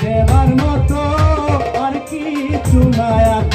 দেবার মতো আর কি চুনায়